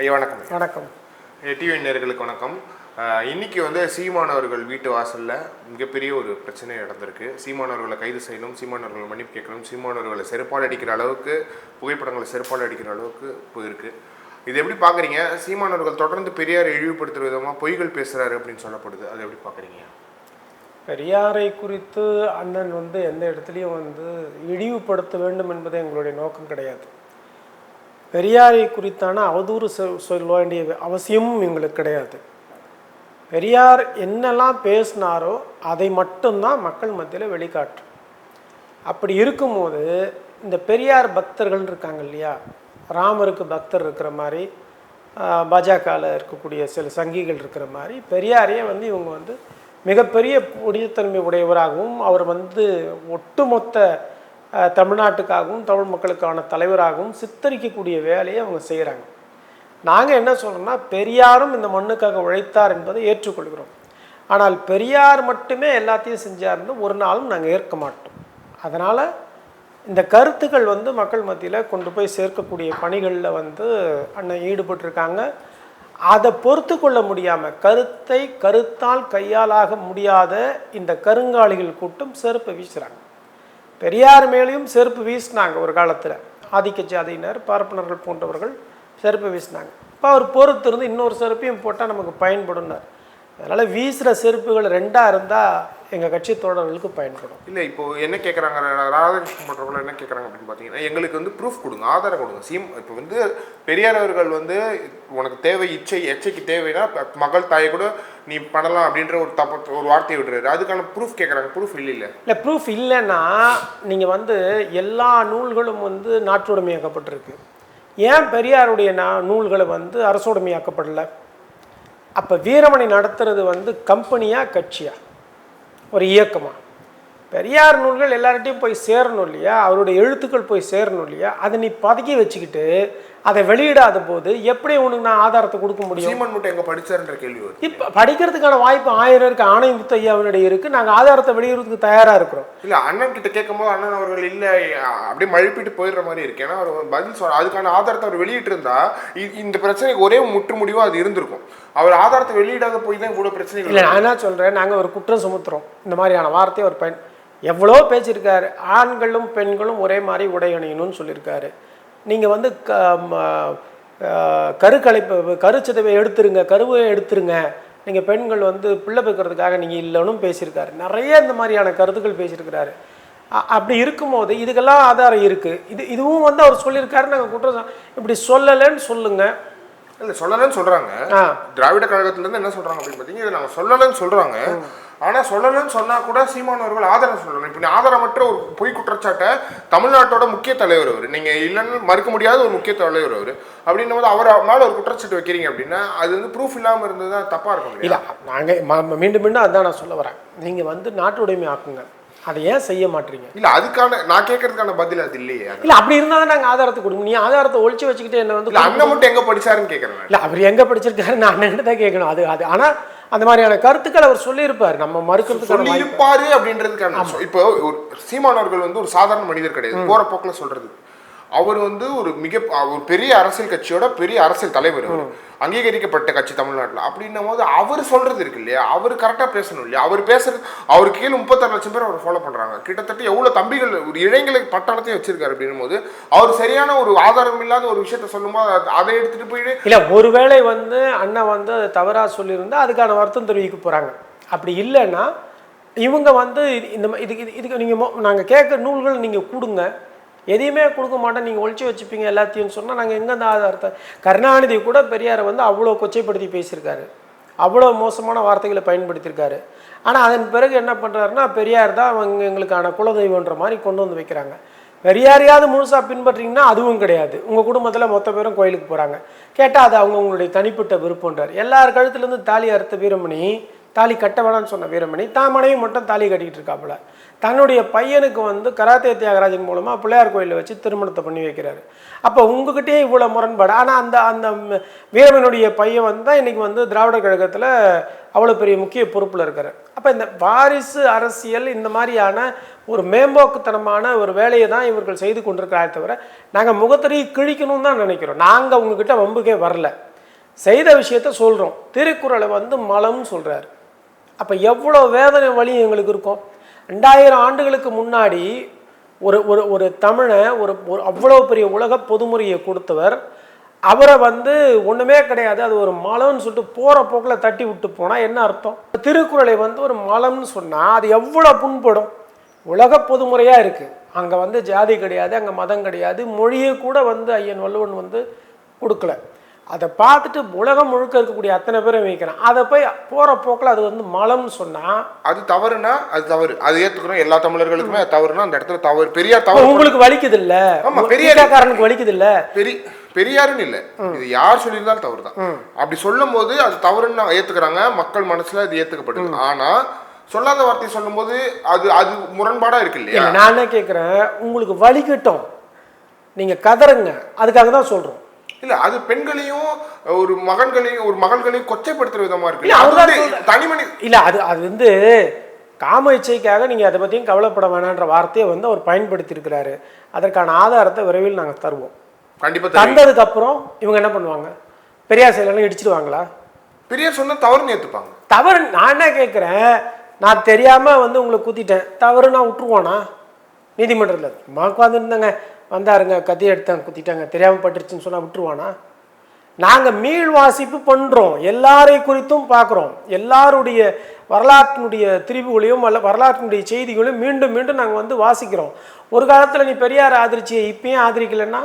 ஐயா வணக்கம். வணக்கம். டிவி நேர்களுக்கு வணக்கம். இன்னைக்கு வந்து சீமானவர்கள் வீட்டு வாசல்ல மிகப்பெரிய ஒரு பிரச்சனை நடந்திருக்கு. சீமானவர்களை கைது செய்யணும் சீமானவர்கள் மன்னிப்பு கேட்கணும் சீமானவர்களை செருப்பால் அடிக்கிற அளவுக்கு புகைப்படங்களை செருப்பால் அடிக்கிற அளவுக்கு போயிருக்கு. இது எப்படி பார்க்குறீங்க சீமானவர்கள் தொடர்ந்து பெரியாரை இழிவுபடுத்துற விதமாக பொய்கள் பேசுறாரு அப்படின்னு சொல்லப்படுது. அதை எப்படி பார்க்குறீங்க பெரியாரை குறித்து அண்ணன் வந்து எந்த இடத்துலையும் வந்து இழிவுபடுத்த வேண்டும் என்பது எங்களுடைய நோக்கம் கிடையாது. பெரியாரை குறித்தான அவதூறு சொல்ல வேண்டிய அவசியமும் எங்களுக்கு கிடையாது. பெரியார் என்னெல்லாம் பேசினாரோ அதை மட்டும்தான் மக்கள் மத்தியில் வெளிக்காட்டு அப்படி இருக்கும்போது இந்த பெரியார் பக்தர்கள் இருக்காங்க இல்லையா? ராமருக்கு பக்தர் இருக்கிற மாதிரி பாஜகவில் இருக்கக்கூடிய சில சங்கிகள் இருக்கிற மாதிரி பெரியாரையே வந்து இவங்க வந்து மிகப்பெரிய புனிதத்தன்மை உடையவராகவும் அவர் வந்து ஒட்டுமொத்த தமிழ்நாட்டுக்காகவும் தமிழ் மக்களுக்கான தலைவராகவும் சித்தரிக்கக்கூடிய வேலையை அவங்க செய்கிறாங்க நாங்கள் என்ன சொல்கிறோம்னா பெரியாரும் இந்த மண்ணுக்காக உழைத்தார் என்பதை ஏற்றுக்கொள்கிறோம். ஆனால் பெரியார் மட்டுமே எல்லாத்தையும் செஞ்சார்னு ஒரு நாளும் நாங்கள் ஏற்க மாட்டோம். அதனால் இந்த கருத்துக்கள் வந்து மக்கள் மத்தியில் கொண்டு போய் சேர்க்கக்கூடிய பணிகளில் வந்து அண்ணன் ஈடுபட்டிருக்காங்க. அதை பொறுத்து கொள்ள முடியாமல் கருத்தை கருத்தால் கையாலாக முடியாத இந்த கருங்காலிகள் கூட்டம் செருப்பை வீசுகிறாங்க பெரியார் மேலேயும் செருப்பு வீசினாங்க ஒரு காலத்தில். ஆதிக்க ஜாதியினர் பார்ப்பனர்கள் போன்றவர்கள் செருப்பு வீசினாங்க. இப்போ அவர் பொறுத்து இருந்து இன்னொரு செருப்பையும் போட்டால் நமக்கு பயன்படும்னார். அதனால் வீசுகிற செருப்புகள் ரெண்டாக இருந்தால் எங்கள் கட்சி தோழர்களுக்கு பயன்படும். இல்லை இப்போ என்ன கேட்குறாங்க ராதாகிருஷ்ணன் போன்றவர்கள் என்ன கேட்குறாங்க அப்படின்னு பார்த்தீங்கன்னா எங்களுக்கு வந்து ப்ரூஃப் கொடுங்க ஆதாரம் கொடுங்க. சீம் இப்போ வந்து பெரியார் அவர்கள் வந்து உனக்கு தேவை இச்சை எச்சைக்கு தேவைன்னா மகள் தாயை கூட நீ பண்ணலாம் அப்படின்ற ஒரு தப்பு ஒரு வார்த்தையை விடுறாரு அதுக்கான ப்ரூஃப் கேட்குறாங்க ப்ரூஃப் இல்லை இல்லை. இல்லை ப்ரூஃப் இல்லைன்னா நீங்கள் வந்து எல்லா நூல்களும் வந்து நாட்டுடைமையாக்கப்பட்டிருக்கு. ஏன் பெரியாருடைய நா நூல்களை வந்து அரசுடைமையாக்கப்படலை? அப்போ வீரமணி நடத்துறது வந்து கம்பெனியாக கட்சியாக ஒரு இயக்கமாக பெரியார் நூல்கள் எல்லார்ட்டையும் போய் சேரணும் இல்லையா? அவருடைய எழுத்துக்கள் போய் சேரணும் இல்லையா? அதை நீ பதுக்கி வச்சுக்கிட்டு அதை வெளியிடாத போது எப்படி உனக்கு நான் ஆதாரத்தை கொடுக்க முடியும்? சீமன் மட்டும் எங்க படிச்சாருன்ற கேள்வி வருது. இப்போ படிக்கிறதுக்கான வாய்ப்பு ஆயிரம் இருக்கு. ஆணை முத்தையாவினுடைய இருக்குது நாங்கள் ஆதாரத்தை வெளியிடுறதுக்கு தயாராக இருக்கிறோம். இல்ல அண்ணன் கிட்ட கேட்கும்போது அண்ணன் அவர்கள் இல்ல அப்படியே மழுப்பிட்டு போயிடுற மாதிரி இருக்கு. ஏன்னா அவர் பதில் சொல்ற அதுக்கான ஆதாரத்தை அவர் வெளியிட்டு இருந்தா இந்த பிரச்சனைக்கு ஒரே முற்று முடிவா அது இருந்திருக்கும். அவர் ஆதாரத்தை வெளியிடாத போய் தான் கூட பிரச்சனைகள் இல்லை நான் என்ன சொல்கிறேன் நாங்கள் ஒரு குற்றம் சுமத்துறோம். இந்த மாதிரியான வார்த்தையை ஒரு பயன் எவ்வளோ பேசியிருக்காரு. ஆண்களும் பெண்களும் ஒரே மாதிரி உடை அணியணும்னு சொல்லியிருக்காரு. நீங்கள் வந்து க ம, கருக்கலைப்பு கருச்சிதைவை எடுத்துருங்க கருவை எடுத்துருங்க. நீங்கள் பெண்கள் வந்து பிள்ளை பெக்கிறதுக்காக நீங்கள் இல்லைன்னு பேசியிருக்காரு. நிறைய இந்த மாதிரியான கருத்துக்கள் பேசியிருக்கிறாரு. அப்படி இருக்கும்போது இதுக்கெல்லாம் ஆதாரம் இருக்குது இது இதுவும் வந்து அவர் சொல்லியிருக்காரு நாங்கள் குற்றம் இப்படி சொல்லலைன்னு சொல்லுங்கள் இல்ல சொல்லலன்னு சொல்றாங்க. ஆ. திராவிட கழகத்துல இருந்து என்ன சொல்றாங்க அப்படின்னு பார்த்தீங்கன்னா இதை நாங்க சொல்லலன்னு சொல்றாங்க. ஆனா சொல்லலன்னு சொன்னா கூட சீமானவர்கள் ஆதாரம் சொல்லணும். இப்போ நீ ஆதாரமற்ற ஒரு பொய் குற்றச்சாட்டை தமிழ்நாட்டோட முக்கிய தலைவர் அவர். நீங்க இல்லைன்னு மறுக்க முடியாத ஒரு முக்கிய தலைவர் அவர். அப்படின்னும் போது அவர் மேல ஒரு குற்றச்சாட்டு வைக்கிறீங்க அப்படின்னா அது வந்து ப்ரூஃப் இல்லாம இருந்தது தான் தப்பா இருக்கும் இல்லை நாங்கள் மீண்டும் மீண்டும் அதான் நான் சொல்ல வரேன். நீங்கள் வந்து நாட்டு உடைமை ஆக்குங்க. அதை ஏன் செய்ய மாட்டீங்க? இல்ல அதுக்கான நான் கேட்கறதுக்கான பதில் அது இல்லையே. இல்லை அப்படி இருந்தால் தான் நாங்கள் ஆதாரத்தை கொடுங்க நீ ஆதாரத்தை ஒழிச்சு வச்சுக்கிட்டு என்ன வந்து அண்ணன் மட்டும் எங்க படிச்சாருன்னு கேட்கறேன். இல்லை அவர் எங்கே படிச்சிருக்காரு நான் அண்ணன் தான் கேட்கணும். அது அது ஆனால் அந்த மாதிரியான கருத்துக்கள் அவர் சொல்லியிருப்பார். நம்ம மறுக்கிறதுக்கான சொல்லி வாய்ப்பு. இருப்பாரு அப்படின்றதுக்கான இப்போ ஒரு சீமானவர்கள் வந்து ஒரு சாதாரண மனிதர் கிடையாது. போற போக்குல சொல்றது. அவர் வந்து ஒரு மிக ஒரு பெரிய அரசியல் கட்சியோட பெரிய அரசியல் தலைவர் அவர். அங்கீகரிக்கப்பட்ட கட்சி தமிழ்நாட்டில். அப்படின்னும் போது அவர் சொல்றது இருக்கு இல்லையா? அவர் கரெக்டா பேசணும் இல்லையா? அவர் பேசுறது அவருக்கு கீழே முப்பத்தாறு லட்சம் பேர் அவர் ஃபாலோ பண்றாங்க. கிட்டத்தட்ட எவ்வளவு தம்பிகள் ஒரு இளைஞர்களை பட்டாளத்தையும் வச்சிருக்காரு அப்படின்னும் போது அவர் சரியான ஒரு ஆதாரம் இல்லாத ஒரு விஷயத்த சொல்லும்போது அது- அதை எடுத்துட்டு போயிட்டு இல்லை ஒருவேளை வந்து அண்ணன் வந்து அதை தவறாக சொல்லியிருந்தா அதுக்கான வருத்தம் தெரிவிக்க போகிறாங்க அப்படி இல்லைன்னா இவங்க வந்து இந்த இதுக்கு இது- இதுக்கு நீங்கள் நாங்கள் கேட்குற நூல்கள் நீங்கள் கொடுங்க. எதையுமே கொடுக்க மாட்டோம். நீங்கள் ஒழிச்சு வச்சுப்பீங்க எல்லாத்தையும் சொன்னால் நாங்கள் எங்கே அந்த ஆதாரத்தை கருணாநிதி கூட பெரியாரை வந்து அவ்வளோ கொச்சைப்படுத்தி பேசியிருக்காரு. அவ்வளோ மோசமான வார்த்தைகளை பயன்படுத்தியிருக்காரு. ஆனால் அதன் பிறகு என்ன பண்ணுறாருன்னா பெரியார் தான் அவங்க எங்களுக்கான குலதெய்வன்ற மாதிரி கொண்டு வந்து வைக்கிறாங்க. பெரியாரையாவது முழுசாக பின்பற்றீங்கன்னா அதுவும் கிடையாது. உங்கள் குடும்பத்தில் மொத்த பேரும் கோயிலுக்கு போகிறாங்க கேட்டால் அது அவங்க உங்களுடைய தனிப்பட்ட விருப்பன்றார் எல்லார் கழுத்துலேருந்து தாலி அறுத்த வீரமணி தாலி கட்ட வேணாம்னு சொன்ன வீரமணி தான் மனைவி மட்டும் தாலி கட்டிக்கிட்டு இருக்காப்புல. தன்னுடைய பையனுக்கு வந்து கராத்தே தியாகராஜன் மூலமாக பிள்ளையார் கோயிலில் வச்சு திருமணத்தை பண்ணி வைக்கிறாரு. அப்போ உங்ககிட்டயே இவ்வளோ முரண்பாடு. ஆனால் அந்த அந்த வீரமனுடைய பையன் வந்து தான் இன்றைக்கி வந்து திராவிட கழகத்தில் அவ்வளோ பெரிய முக்கிய பொறுப்பில் இருக்கார். அப்போ இந்த வாரிசு அரசியல் இந்த மாதிரியான ஒரு மேம்போக்குத்தனமான ஒரு வேலையை தான் இவர்கள் செய்து கொண்டிருக்கிறாரே தவிர நாங்கள் முகத்தறி கிழிக்கணும்னு தான் நினைக்கிறோம். நாங்கள் உங்ககிட்ட வம்புக்கே வரல. செய்த விஷயத்த சொல்கிறோம் திருக்குறளை வந்து மலம்னு சொல்கிறாரு அப்போ எவ்வளோ வேதனை வலி எங்களுக்கு இருக்கும்? ரெண்டாயிரம் ஆண்டுகளுக்கு முன்னாடி ஒரு ஒரு ஒரு தமிழை ஒரு ஒரு அவ்வளோ பெரிய உலக பொதுமுறையை கொடுத்தவர். அவரை வந்து ஒன்றுமே கிடையாது அது ஒரு மலம்னு சொல்லிட்டு போகிற போக்கில் தட்டி விட்டு போனால் என்ன அர்த்தம்? திருக்குறளை வந்து ஒரு மலம்னு சொன்னால் அது எவ்வளோ புண்படும்? உலக பொதுமுறையாக இருக்குது அங்கே வந்து ஜாதி கிடையாது அங்கே மதம் கிடையாது மொழியை கூட வந்து ஐயன் வள்ளுவன் வந்து கொடுக்கல. அதை பார்த்துட்டு உலகம் முழுக்க இருக்கக்கூடிய அத்தனை பேரும் வைக்கிறான். அதை போய் போகிற போக்கில் அது வந்து மலம்னு சொன்னால் அது தவறுனா அது தவறு. அது ஏத்துக்கிறோம் எல்லா தமிழர்களுக்குமே அது தவறுனா அந்த இடத்துல தவறு. பெரியார் தவறு உங்களுக்கு வலிக்குது இல்ல ஆமா, பெரிய- காரனுக்கு வலிக்குது இல்ல பெரிய பெரியாருன்னு இல்ல. இது யார் சொல்லியிருந்தாலும் தவறு தான் அப்படி சொல்லும் போது அது தவறுன்னு நான் ஏத்துக்கிறாங்க. மக்கள் மனசுல அது ஏத்துக்கப்படுது ஆனா சொல்லாத வார்த்தையை சொல்லும்போது அது அது முரண்பாடா இருக்கு இல்லையா? இல்ல, நான் என்ன கேட்குறேன் உங்களுக்கு வலிக்கட்டும் நீங்க கதறுங்க அதுக்காக தான் சொல்றோம். இல்ல அது பெண்களையும் ஒரு மகன்களையும் ஒரு மகள்களையும் கொச்சைப்படுத்துற விதமா இருக்கு. இல்ல, அது அதுதான் வந்து சொல்றேன். தனி மனி இல்ல அது அது வந்து காம இச்சைக்காக நீங்க அதை பத்தியும் கவலைப்பட வேணான்ற வார்த்தையை வந்து அவர் பயன்படுத்தி இருக்கிறாரு அதற்கான ஆதாரத்தை விரைவில் நாங்க தருவோம். கண்டிப்பா தெரியும். தந்ததுக்கு அப்புறம் இவங்க என்ன பண்ணுவாங்க? பெரியார் செயலாம் இடிச்சிடுவாங்களா? பெரியார் சொன்னா தவறுன்னு ஏத்துப்பாங்க தவறு நான் என்ன கேட்குறேன் நான் தெரியாம வந்து உங்களை குத்திட்டேன் தவறு நான் விட்டுருவானா நீதிமன்றத்தில் சும்மா உட்காந்துருந்தாங்க வந்தாருங்க கத்தி எடுத்தாங்க குத்திட்டாங்க. தெரியாமல் பட்டுருச்சுன்னு சொன்னா விட்டுருவானா? நாங்கள் மீள் வாசிப்பு பண்ணுறோம் எல்லாரை குறித்தும் பார்க்குறோம். எல்லாருடைய வரலாற்றினுடைய திரிவுகளையும் அல்ல வரலாற்றினுடைய செய்திகளையும் மீண்டும் மீண்டும் நாங்கள் வந்து வாசிக்கிறோம். ஒரு காலத்தில் நீ பெரியார் ஆதரிச்சியை இப்பயும் ஆதரிக்கலைன்னா?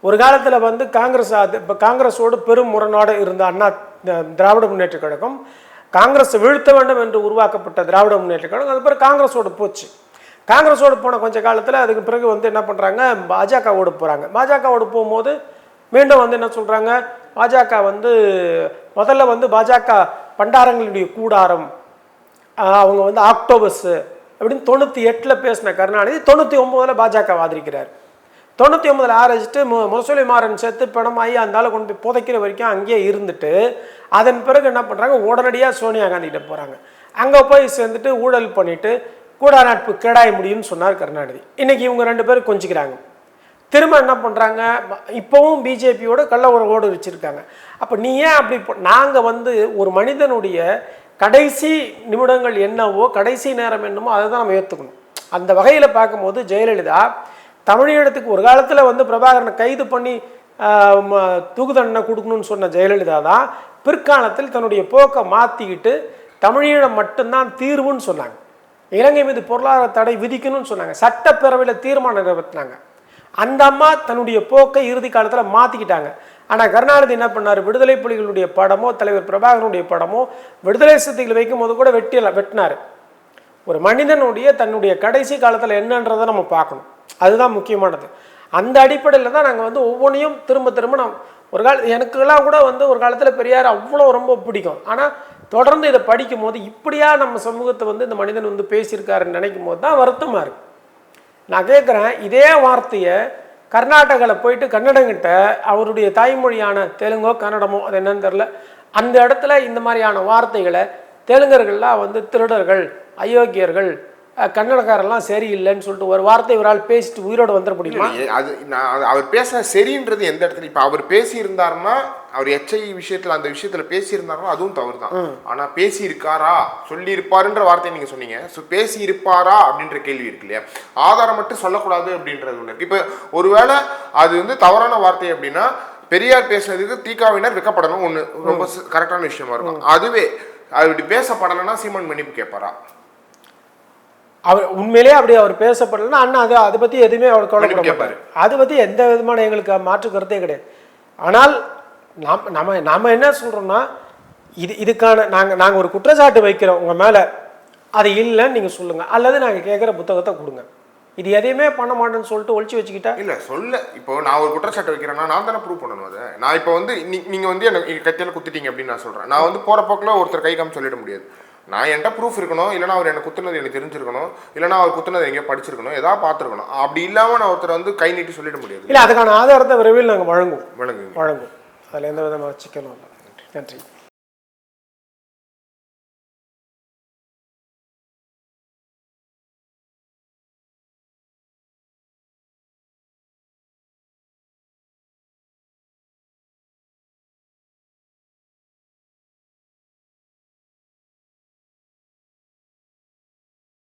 ஒரு காலத்தில் வந்து காங்கிரஸ் ஆதி இப்போ காங்கிரஸோடு பெரும் முரணோடு இருந்த அண்ணா த- திராவிட முன்னேற்ற கழகம் காங்கிரஸை வீழ்த்த வேண்டும் என்று உருவாக்கப்பட்ட திராவிட முன்னேற்ற கழகம் அது பிறகு காங்கிரஸோடு போச்சு. காங்கிரஸோடு போன கொஞ்ச காலத்தில் அதுக்கு பிறகு வந்து என்ன பண்ணுறாங்க பாஜகவோடு போகிறாங்க பாஜகவோடு போகும்போது மீண்டும் வந்து என்ன சொல்கிறாங்க பாஜக வந்து முதல்ல வந்து பாஜக பண்டாரங்களுடைய கூடாரம் அவங்க வந்து ஆக்டோபஸ்ஸு அப்படின்னு தொண்ணூற்றி எட்டில் பேசின கருணாநிதி தொண்ணூற்றி ஒம்போதில் பாஜக ஆதரிக்கிறார் தொண்ணூற்றி ஒம்பதில் ஆரம்பிச்சுட்டு மு முரசொலி மாறன் சேர்த்து பணமாகி அந்த கொண்டு போய் புதைக்கிற வரைக்கும் அங்கேயே இருந்துட்டு அதன் பிறகு என்ன பண்ணுறாங்க உடனடியாக சோனியா காந்திகிட்ட போகிறாங்க அங்கே போய் சேர்ந்துட்டு ஊழல் பண்ணிவிட்டு கூடா நட்பு கேடாய முடியும்னு சொன்னார் கருணாநிதி. இன்னைக்கு இவங்க ரெண்டு பேரும் கொஞ்சிக்கிறாங்க. திரும்ப என்ன பண்ணுறாங்க இப்போவும் பிஜேபியோட கள்ள உறவோடு வச்சுருக்காங்க அப்போ நீ ஏன் அப்படி நாங்கள் வந்து ஒரு மனிதனுடைய கடைசி நிமிடங்கள் என்னவோ கடைசி நேரம் என்னமோ அதை தான் நம்ம ஏற்றுக்கணும் அந்த வகையில் பார்க்கும்போது ஜெயலலிதா தமிழீழத்துக்கு ஒரு காலத்தில் வந்து பிரபாகரனை கைது பண்ணி தூக்குதண்டனை ம- கொடுக்கணும்னு சொன்ன ஜெயலலிதா தான் பிற்காலத்தில் தன்னுடைய போக்கை மாற்றிக்கிட்டு தமிழீழம் மட்டும்தான் தீர்வுன்னு சொன்னாங்க. இலங்கை மீது பொருளாதார தடை விதிக்கணும்னு சொன்னாங்க. சட்டப்பேரவையில் தீர்மானம் நிறைவேற்றினாங்க. அந்த அம்மா தன்னுடைய போக்கை இறுதி காலத்தில் மாற்றிக்கிட்டாங்க ஆனால் கருணாநிதி என்ன பண்ணார்? விடுதலை புலிகளுடைய படமோ தலைவர் பிரபாகரனுடைய படமோ விடுதலை சிறுத்தைகள் வைக்கும் போது கூட வெட்டி வெட்டினார். ஒரு மனிதனுடைய தன்னுடைய கடைசி காலத்தில் என்னன்றதை நம்ம பார்க்கணும். அதுதான் முக்கியமானது. அந்த அடிப்படையில் தான் நாங்கள் வந்து ஒவ்வொன்றையும் திரும்ப திரும்ப நான் ஒரு கால எனக்கெல்லாம் கூட வந்து ஒரு காலத்தில் பெரியார் அவ்வளோ ரொம்ப பிடிக்கும். ஆனால் தொடர்ந்து இதை படிக்கும் போது இப்படியா நம்ம சமூகத்தை வந்து இந்த மனிதன் வந்து பேசியிருக்காருன்னு நினைக்கும் போது தான் வருத்தமாக இருக்கு. நான் கேட்குறேன் இதே வார்த்தையை கர்நாடகாவில் போயிட்டு கன்னடங்கிட்ட அவருடைய தாய்மொழியான தெலுங்கோ கன்னடமோ அது என்னன்னு தெரில அந்த இடத்துல இந்த மாதிரியான வார்த்தைகளை தெலுங்கர்கள்லாம் வந்து திருடர்கள் அயோக்கியர்கள் கன்னடக்காரெல்லாம் சரியில்லைன்னு சொல்லிட்டு ஒரு வார்த்தை ஒரு ஆள் பேசிட்டு உயிரோடு வந்துட முடியுமா? அது நான் அவர் பேச சரின்றது எந்த இடத்துல இப்போ அவர் பேசியிருந்தாருன்னா அவர் எச்சை விஷயத்துல அந்த விஷயத்துல பேசி இருந்தாருன்னா அதுவும் தவறு தான் ஆனா பேசி இருக்காரா சொல்லி இருப்பாருன்ற வார்த்தையை நீங்க சொன்னீங்க. ஸோ பேசி இருப்பாரா அப்படின்ற கேள்வி இருக்கு இல்லையா? ஆதாரம் மட்டும் சொல்லக்கூடாது அப்படின்றது இருக்கு. இப்ப ஒருவேளை அது வந்து தவறான வார்த்தை அப்படின்னா பெரியார் பேசுனதுக்கு தீகாவினர் வெக்கப்படணும் ஒண்ணு. ரொம்ப கரெக்டான விஷயமா இருக்கும். அதுவே அது இப்படி பேசப்படலைன்னா சீமான் மன்னிப்பு கேட்பாரா? அவர் உண்மையிலேயே அப்படி அவர் பேசப்படலைன்னா அண்ணா அது அதை பற்றி எதுவுமே அவர் கவலைப்பட மாட்டார். அதை பற்றி எந்த விதமான எங்களுக்கு மாற்று கருத்தே கிடையாது. ஆனால் நாம் நம்ம நம்ம என்ன சொல்கிறோம்னா இது இதுக்கான நாங்கள் நாங்கள் ஒரு குற்றச்சாட்டு வைக்கிறோம் உங்கள் மேலே அது இல்லைன்னு நீங்கள் சொல்லுங்கள் அல்லது நாங்கள் கேட்குற புத்தகத்தை கொடுங்க. இது எதையுமே பண்ண மாட்டேன்னு சொல்லிட்டு ஒழிச்சு வச்சுக்கிட்டா? இல்ல சொல்ல. இப்போ நான் ஒரு குற்றச்சாட்டு வைக்கிறேன்னா நான் தானே ப்ரூவ் பண்ணணும் அதை. நான் இப்போ வந்து நீ- நீங்க வந்து எனக்கு கத்தியில குத்திட்டீங்க அப்படின்னு நான் சொல்றேன். நான் வந்து போற போக்கில் ஒருத்தர் கை காமிச்சு சொல்லிட முடியாது. நான் என்கிட்ட ப்ரூஃப் இருக்கணும். இல்லைனா அவர் எனக்கு குத்துனது எனக்கு தெரிஞ்சிருக்கணும். இல்லைனா அவர் குத்துனது எங்கேயோ படிச்சிருக்கணும். ஏதாவது பார்த்துருக்கணும். அப்படி இல்லாம நான் ஒருத்தர் வந்து கை நீட்டி சொல்லிட முடியாது. இல்லை அதுக்கான ஆதாரத்தை விரைவில் நாங்கள் வழங்குவோம். விளங்குங்க வழங்குவோம். அதில் எந்த விதமாக சிக்கலும் இல்லை நன்றி.